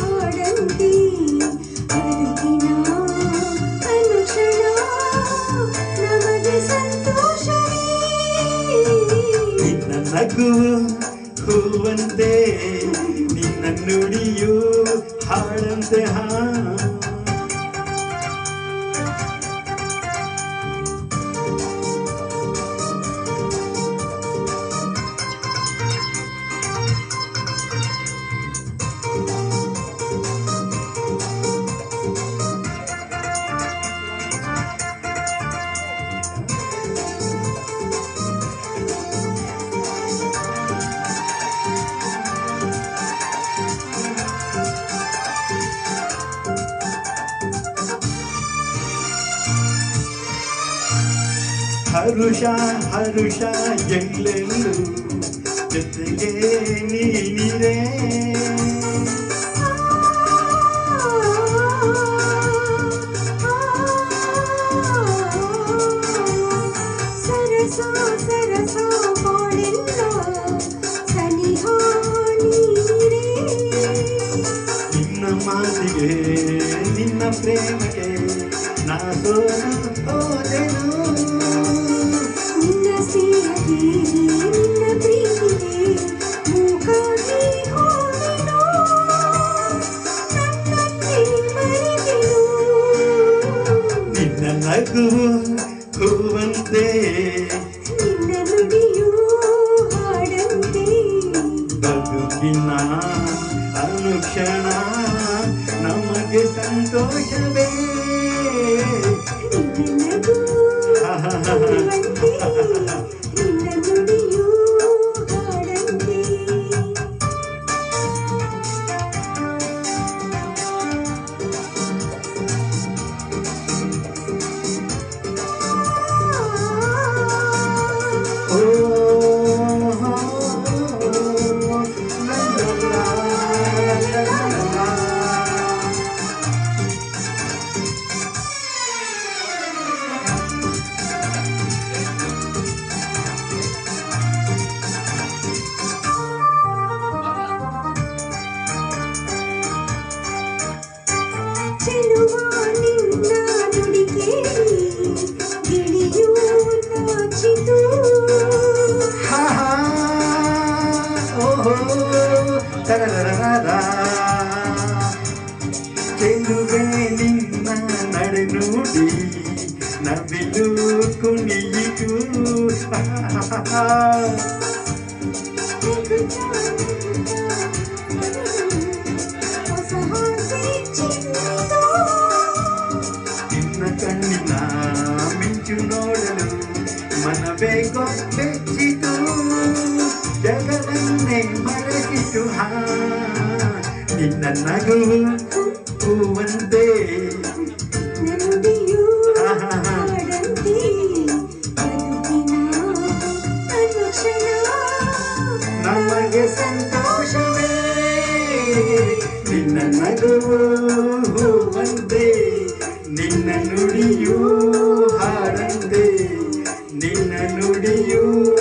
ಹಾಡಂತೆ ಬದುಕಿನ ಅನುಕ್ಷಣ ನಮಗೆ ಸಂತೋಷವೇ ನಿನ್ನಗೂ ಹೂವಂತೆ ನಿನ್ನ ನುಡಿಯೂ ಹಾಡಂತೆ ಬದುಕಿನ ಅನುಕ್ಷಣ ನಮಗೆ ಸಂತೋಷವೇ ನಿನ್ನ ನಗು ಹೂವಂತೆ ನಿನ್ನ ನುಡಿಯು ಹಾಡಂತೆ ಹಾ ಹರುಷ ಹರುಷ ಎಲ್ಲೆಲ್ಲೂ ಜೊತೆಗೆ ನೀನಿರೇ ನಿನ್ನ ಮಾತಿಗೆ ನಿನ್ನ ಪ್ರೇಮಕ್ಕೆ ನಾ ನಗುವು ಹೂವಂತೆ ನಿನ್ನ ನುಡಿಯೂ ಹಾಡಂತೆ. ಬದುಕಿನ ಅನುಕ್ಷಣ ನಮಗೆ ಸಂತೋಷವೇ. చెరువే నిన్న నడునుడి నదిలు కుణిలికు చిన్న కన్నిన మించు నోడలు మనవే గొప్ప ನಿನ್ನ ನಗುವು ಹೂವಂತೆ. ನಮಗೆ ಸಂತೋಷವೇ. ನಿನ್ನ ನಗುವು ಹೂವಂತೆ. ನಿನ್ನ ನುಡಿಯೂ ಹಾಡಂತೆ. ನಿನ್ನ ನುಡಿಯೂ